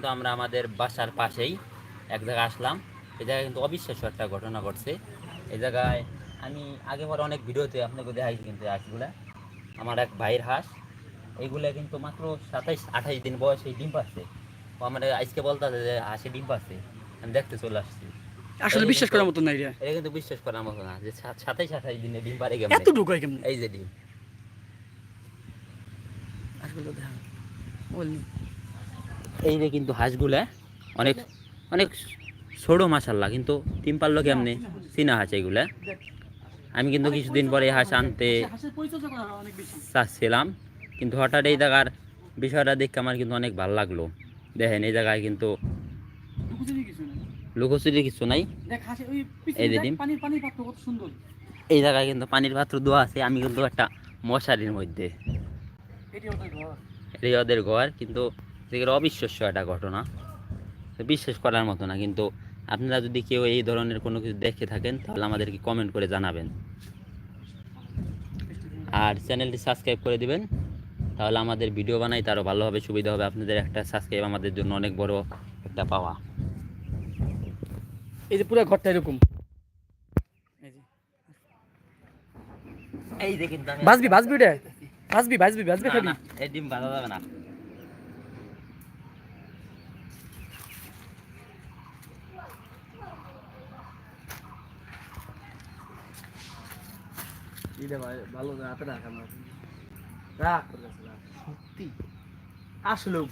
কিন্তু আমরা আমাদের বাসার পাশেই এক জায়গায় আসলাম। এই জায়গায় কিন্তু অবিশ্বাস্য একটা ঘটনা ঘটছে। এই জায়গায় আমি আগে পরে অনেক ভিডিওতে আপনাকে দেখাইছি কিন্তু হাঁসগুলা। আমার এক ভাইয়ের হাঁস। এইগুলা কিন্তু মাত্র সাতাইশ আঠাইশ দিন বয়সে ডিম পাচ্ছে। ও আমার আজকে বলতে যে হাঁসে ডিম পাচ্ছে। আমি দেখতে চলে আসছি। আসলে বিশ্বাস করার মতো রে। এটা কিন্তু বিশ্বাস করার মতো না যে সাতাইশ আঠাইশ দিনে ডিম পারে কেমন? এত ঢুকাই কেমন? এই যে ডিম। আসলে দেখা বলনি এই যে কিন্তু হাঁসগুলা অনেক অনেক ছোটো মাসাল্লাহ কিন্তু ডিম পারল কেমনে চীনা হাঁস। এগুলা। আমি কিন্তু কিছুদিন পরে এই হাঁস আনতে হয় চাচ্ছিলাম কিন্তু হঠাৎ এই জায়গার বিষয়টা দেখে আমার কিন্তু অনেক ভালো লাগল। দেখেন এই জায়গায় কিন্তু লুকোচুরি কিছু নাই। এই এই জায়গায় কিন্তু পানির পাত্র দেওয়া আছে আমি কিন্তু একটা মশারির মধ্যে। এটি ওদের ঘর কিন্তু এগুলো অবিশ্বাস্য একটা ঘটনা। তো বিশ্বাস করার মতো না কিন্তু আপনারা যদি কেউ এই ধরনের কোনো কিছু দেখে থাকেন তাহলে আমাদেরকে কমেন্ট করে জানাবেন। আর চ্যানেলটি সাবস্ক্রাইব করে দিবেন তাহলে আমাদের ভিডিও বানাইতে আরও ভালোভাবে সুবিধা হবে। আপনাদের একটা সাবস্ক্রাইব আমাদের জন্য অনেক বড় একটা পাওয়া। এই যে পুরো ঘরটা এরকম। এই যে। এই যে কিন্তু আমি- বাজবি বাজবি রে বাজবি বাজবি বাজবি না, খাবি এই ডিম বাঁধা যাবে না। ভালো হাতে রাখ আমরা রাখ সত্যি। আসলেও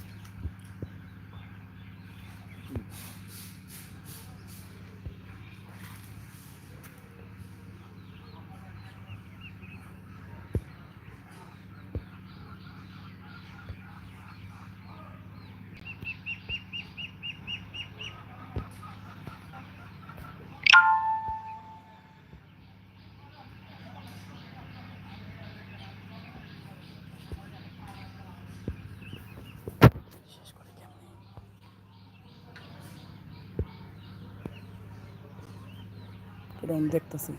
আমি দেখতেছি।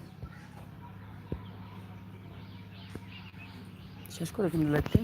শেষ করে কিন্তু লাইটটি